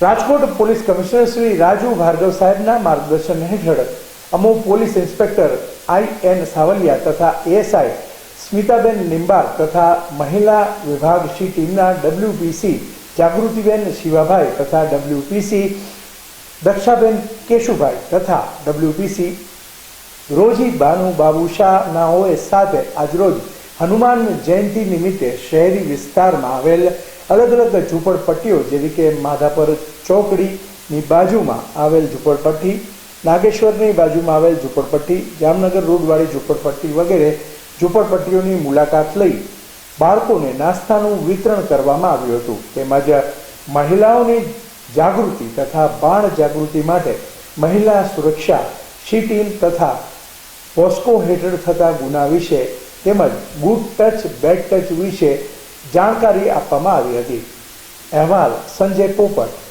Rajkot police commissioner Shri Raju Bhargav સાહેબના માર્ગદર્શન હેઠળ અમો police inspector I N Savaliya તથા એએસઆઈ સ્મિતાબેન નિંબાર તથા મહિલા વિભાગ સી ટીમના ડબ્લ્યુપીસી જાગૃતિબેન શિવાભાઈ તથા ડબલ્યુપીસી દક્ષાબેન કેશુભાઈ તથા ડબલ્યુપીસી રોજી બાનુ બાબુ શાહનાઓએ સાથે આજરોજ હનુમાન જયંતિ નિમિત્તે શહેરી વિસ્તારમાં આવેલ અલગ અલગ ઝૂંપડપટ્ટીઓ, જેવી કે માધાપર ચોકડીની બાજુમાં આવેલ ઝૂંપડપટ્ટી, નાગેશ્વરની બાજુમાં આવેલ ઝૂંપડપટ્ટી, જામનગર રોડવાળી ઝૂંપડપટ્ટી વગેરે ઝૂંપડપટ્ટીઓની મુલાકાત લઈ બાળકોને નાસ્તાનું વિતરણ કરવામાં આવ્યું હતું. તેમજ મહિલાઓની જાગૃતિ તથા બાળ જાગૃતિ માટે મહિલા સુરક્ષા ટીમ તથા પોસ્કો હેઠળ થતા ગુના વિશે તેમજ ગુડ ટચ બેડ ટચ વિશે જાણકારી આપવામાં આવી હતી. અહેવાલ સંજય પોપટ.